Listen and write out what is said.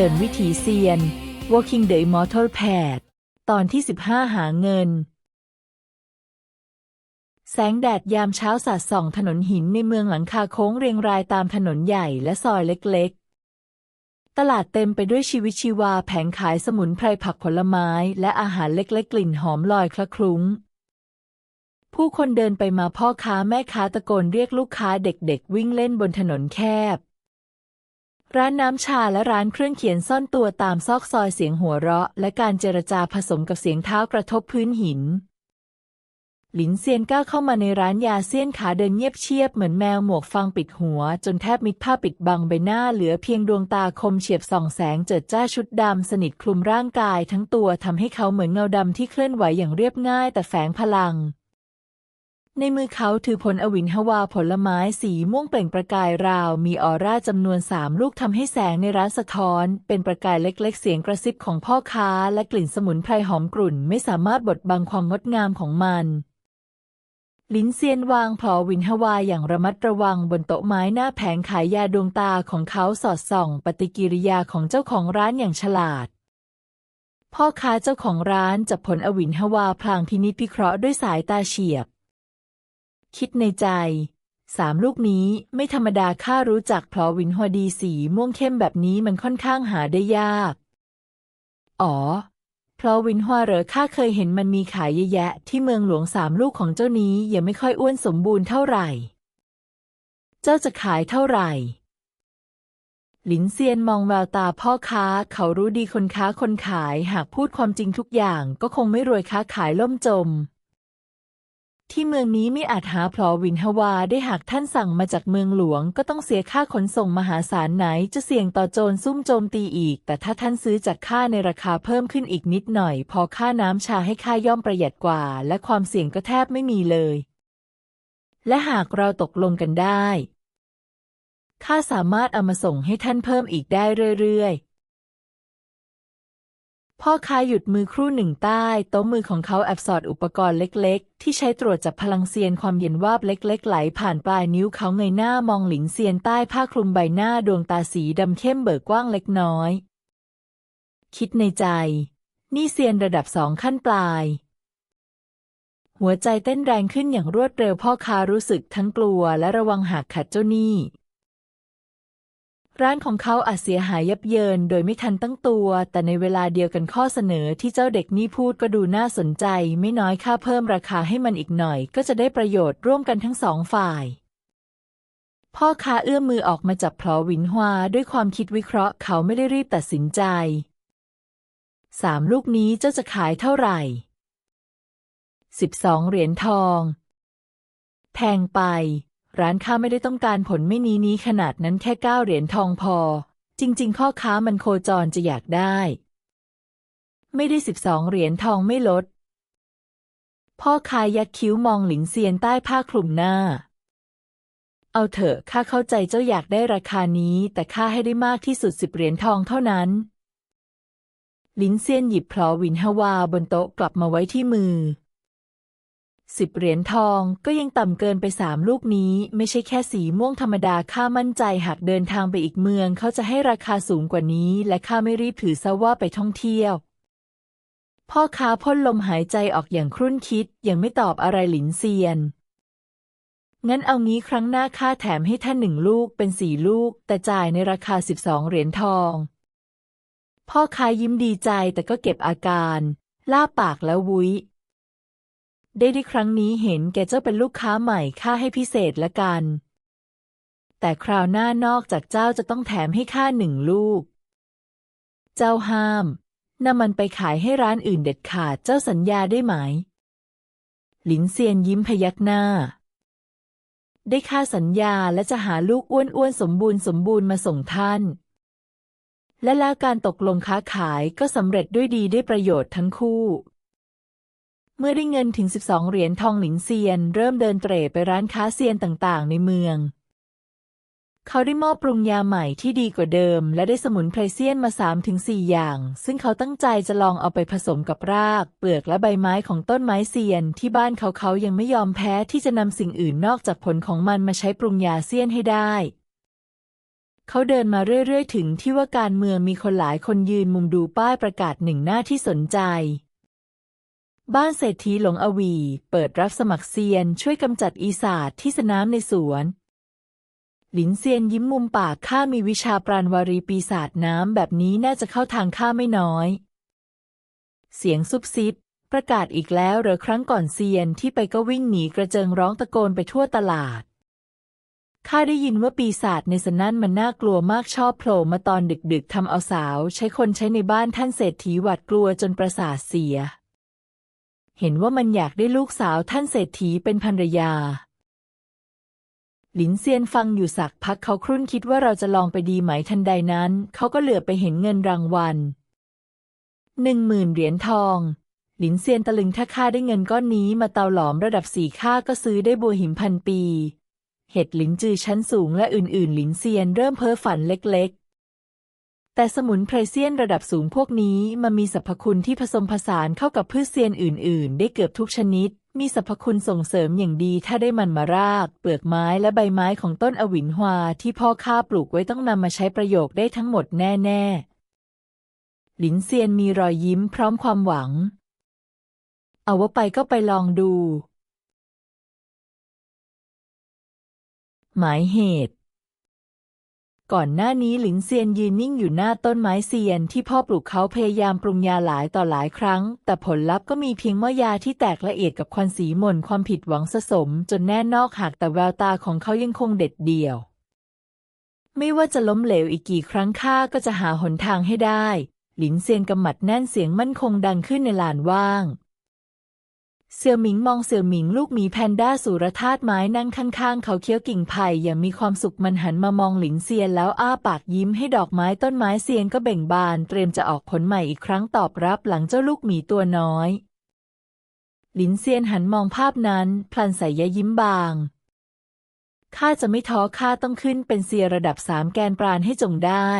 ดินวิถีเซียน Walking the Immortal Path ตอนที่ 15 หาเงิน แสงแดดยามเช้าสาดส่องถนนหินในเมืองหลังคาโค้งเรียงรายตามถนนใหญ่และซอยเล็กๆ ตลาดเต็มไปด้วยชีวิตชีวาแผงขายสมุนไพรผักผลไม้และอาหารเล็กๆ กลิ่นหอมลอยคละคลุ้ง ผู้คนเดินไปมาพ่อค้าแม่ค้าตะโกนเรียกลูกค้าเด็กๆ วิ่งเล่นบนถนนแคบ ร้านน้ำชาและร้านเครื่องเขียนซ่อนตัวตามซอกซอยเสียงหัวเราะ และการเจรจาผสมกับเสียงเท้ากระทบพื้นหิน หลินเซียนก้าวเข้ามาในร้านยาเซียนขาเดินเงียบเชียบเหมือนแมวหมวกฟางปิดหัว จนแทบมิดผ้าปิดบังใบหน้าเหลือเพียงดวงตาคมเฉียบส่องแสงเจิดจ้าชุดดำสนิทคลุมร่างกายทั้งตัวทำให้เขาเหมือนเงาดำที่เคลื่อนไหวอย่างเรียบง่ายแต่แฝงพลัง ในมือเขาถือผลอวินฮวาผลไม้สีม่วงเปล่งประกายราว มีออร่าจำนวนสามลูกทำให้แสงในร้านสะท้อน เป็นประกายเล็กๆ เสียงกระซิบของพ่อค้า และกลิ่นสมุนไพรหอมกลุ่น ไม่สามารถบดบังความงดงามของมัน ลินเซียนวางพลอวินฮวาอย่างระมัดระวังบนโต๊ะไม้หน้าแผงขายยาดวงตาของเขาสอดส่อง ปฏิกิริยาของเจ้าของร้านอย่างฉลาดพ่อค้าเจ้าของร้านจับผลอวินฮวาพลางพินิจพิเคราะห์ด้วยสายตาเฉียบ คิดในใจสามลูกนี้ไม่ธรรมดาข้ารู้จักพราะวินฮวดีสีม่วงเข้มแบบนี้มันค่อนข้างหาได้ยาก อ๋อพราะวินฮวเหรอข้าเคยเห็นมันมีขายเยอะแยะ ที่เมืองหลวงสามลูกของเจ้านี้ยังไม่ค่อยอ้วนสมบูรณ์เท่าไหร่ เจ้าจะขายเท่าไหร่ หลินเซียนมองแววตาพ่อค้าเขารู้ดีคนค้าคนขายหากพูดความจริงทุกอย่างก็คงไม่รวยค้าขายล่มจม ที่เมืองนี้ไม่อาจหาพลอวินฮวาได้หากท่านสั่งมาจากเมืองหลวง ก็ต้องเสียค่าขนส่งมหาศาลไหนจะเสี่ยงต่อโจรซุ่มโจมตีอีก แต่ถ้าท่านซื้อจากข้าในราคาเพิ่มขึ้นอีกนิดหน่อย พอค่าน้ำชาให้ข้าย่อมประหยัดกว่า และความเสี่ยงก็แทบไม่มีเลย และหากเราตกลงกันได้ข้าสามารถเอามาส่งให้ท่านเพิ่มอีกได้เรื่อยๆ พ่อค้าหยุดมือครู่หนึ่งใต้โต๊ะมือของเขาแอบสอดอุปกรณ์เล็กๆ ที่ใช้ตรวจจับพลังเซียนความเย็นวาบเล็ก ๆ ไหลผ่านปลายนิ้วเขาเงยหน้ามองหลินเซียนใต้ผ้าคลุมใบหน้าดวงตาสีดำเข้มเบิกกว้างเล็กน้อย คิดในใจ นี่เซียนระดับสองขั้นปลาย หัวใจเต้นแรงขึ้นอย่างรวดเร็วพ่อค้ารู้สึกทั้งกลัวและระวังหากขัดเจ้าหนี้ ร้านของเขาอาจเสียหายยับเยินโดยไม่ทันตั้งตัว แต่ในเวลาเดียวกันข้อเสนอที่เจ้าเด็กนี่พูดก็ดูน่าสนใจ ไม่น้อยค่าเพิ่มราคาให้มันอีกหน่อย ก็จะได้ประโยชน์ร่วมกันทั้งสองฝ่าย พ่อค้าเอื้อมมือออกมาจับพลอวินฮวาด้วยความคิดวิเคราะห์เขาไม่ได้รีบตัดสินใจสามลูกนี้เจ้าจะขายเท่าไหร่สิบสองเหรียญทอง แพงไป ร้านค้าไม่ได้ต้องการผลไม่นี้นี้ขนาดนั้นแค่เก้าเหรียญทองพอ จริง ๆ ข้อค้ามันโคจรจะอยากได้ ไม่ได้สิบสองเหรียญทองไม่ลด พ่อค้ายักคิ้วมองหลินเซียนใต้ผ้าคลุมหน้า เอาเถอะข้าเข้าใจเจ้าอยากได้ราคานี้ แต่ข้าให้ได้มากที่สุดสิบเหรียญทองเท่านั้นหลินเซียนหยิบพลอวินฮวาบนโต๊ะกลับมาไว้ที่มือ สิบเหรียญทองก็ยังต่ำเกินไปสามลูกนี้ ไม่ใช่แค่สีม่วงธรรมดาข้ามั่นใจหากเดินทางไปอีกเมืองเขาจะให้ราคาสูงกว่านี้ และข้าไม่รีบถือซะว่าไปท่องเที่ยว พ่อค้าพ่นลมหายใจออกอย่างครุ่นคิด ยังไม่ตอบอะไรหลินเซียน งั้นเอางี้ครั้งหน้าข้าแถมให้ท่านหนึ่งลูกเป็นสี่ลูก แต่จ่ายในราคาสิบสองเหรียญทอง พ่อค้ายิ้มดีใจแต่ก็เก็บอาการ ล่าปากแล้ววุ้ย ได้ที่ครั้งนี้เห็นแกเจ้าเป็นลูกค้าใหม่ค่าให้พิเศษละกัน แต่คราวหน้านอกจากเจ้าจะต้องแถมให้ข้าหนึ่งลูก เจ้าห้ามนำมันไปขายให้ร้านอื่นเด็ดขาดเจ้าสัญญาได้ไหม หลินเซียนยิ้มพยักหน้า ได้ค่าสัญญาและจะหาลูกอ้วนๆสมบูรณ์สมบูรณ์มาส่งท่าน และแล้วการตกลงค้าขายก็สำเร็จด้วยดีได้ประโยชน์ทั้งคู่ เมื่อได้เงินถึง 12 เหรียญทองหลิงเซียน เริ่มเดินเตร่ไปร้านค้าเซียนต่างๆ ในเมือง เขาได้มอบปรุงยาใหม่ที่ดีกว่าเดิม และได้สมุนไพรเซียนมา 3-4 อย่าง ซึ่งเขาตั้งใจจะลองเอาไปผสมกับราก เปลือกและใบไม้ของต้นไม้เซียน ที่บ้านเขาเขายังไม่ยอมแพ้ที่จะนำสิ่งอื่นนอกจากผลของมันมาใช้ปรุงยาเซียนให้ได้เขาเดินมาเรื่อย ๆ ถึงที่ว่าการเมืองมีคนหลายคนยืนมุมดูป้ายประกาศหนึ่งหน้าที่สนใจ บ้านเศรษฐีหลงอวี เปิดรับสมัครเซียน ช่วยกำจัดอีสาดที่สนามในสวน หลินเซียนยิ้มมุมปากข้ามีวิชาปราณวารีปีศาจน้ำแบบนี้น่าจะเข้าทางข้าไม่น้อย เสียงซุบซิบ ประกาศอีกแล้วเหรอครั้งก่อนเซียนที่ไปก็วิ่งหนีกระเจิงร้องตะโกนไปทั่วตลาดข้าได้ยินว่าปีศาจในสนั่นมันน่ากลัวมากชอบโผล่มาตอนดึกๆทำเอาสาว ใช้คนใช้ในบ้านท่านเศรษฐีหวาดกลัวจนประสาทเสีย เห็นว่ามันอยากได้ลูกสาวท่านเศรษฐีเป็นภรรยา หลินเซียนฟังอยู่สักพักเขาครุ่นคิดว่าเราจะลองไปดีไหมทันใดนั้น เขาก็เหลือไปเห็นเงินรางวัลหนึ่งหมื่นเหรียญทอง หลินเซียนตะลึงถ้าข้าได้เงินก้อนนี้มาเตาหลอมระดับสี่ข้าก็ซื้อได้บัวหิมพันปี เห็ดหลินจือชั้นสูงและอื่นๆ หลินเซียนเริ่มเพ้อฝันเล็กๆ แต่สมุนไพรเซียนระดับสูงพวกนี้มันมีสรรพคุณที่ผสมผสานเข้ากับพืชเซียนอื่น ๆ ได้เกือบทุกชนิด มีสรรพคุณส่งเสริมอย่างดีถ้าได้มันมาราก เปลือกไม้และใบไม้ของต้นอวินฮวาที่พ่อข้าปลูกไว้ต้องนำมาใช้ประโยชน์ได้ทั้งหมดแน่ ๆ หลินเซียนมีรอยยิ้มพร้อมความหวัง เอาว่าไปก็ไปลองดู หมายเหตุ ก่อนหน้านี้หลินเซียนยืนนิ่งอยู่หน้าต้นไม้เซียนที่พ่อปลูกเขาพยายามปรุงยาหลายต่อหลายครั้ง แต่ผลลัพธ์ก็มีเพียงหม้อยาที่แตกละเอียดกับควันสีหม่นความผิดหวังสะสม จนแน่นอกหักแต่แววตาของเขายังคงเด็ดเดี่ยว ไม่ว่าจะล้มเหลวอีกกี่ครั้งข้าก็จะหาหนทางให้ได้ หลินเซียนกำหมัดแน่นเสียงมั่นคงดังขึ้นในลานว่าง เสี่ยวหมิงมองเสี่ยวหมิงลูกหมีแพนด้าสุรธาตุไม้นั่งข้างๆ เขาเคี้ยวกิ่งไผ่อย่างมีความสุขมันหันมามองหลินเซียนแล้วอ้าปากยิ้มให้ดอกไม้ต้นไม้เซียนก็เบ่งบาน เตรียมจะออกผลใหม่อีกครั้งตอบรับหลังเจ้าลูกหมีตัวน้อย หลินเซียนหันมองภาพนั้น พลันใส่ยะยิ้มบางข้าจะไม่ท้อข้าต้องขึ้นเป็นเซียระดับสามแกนปราณให้จงได้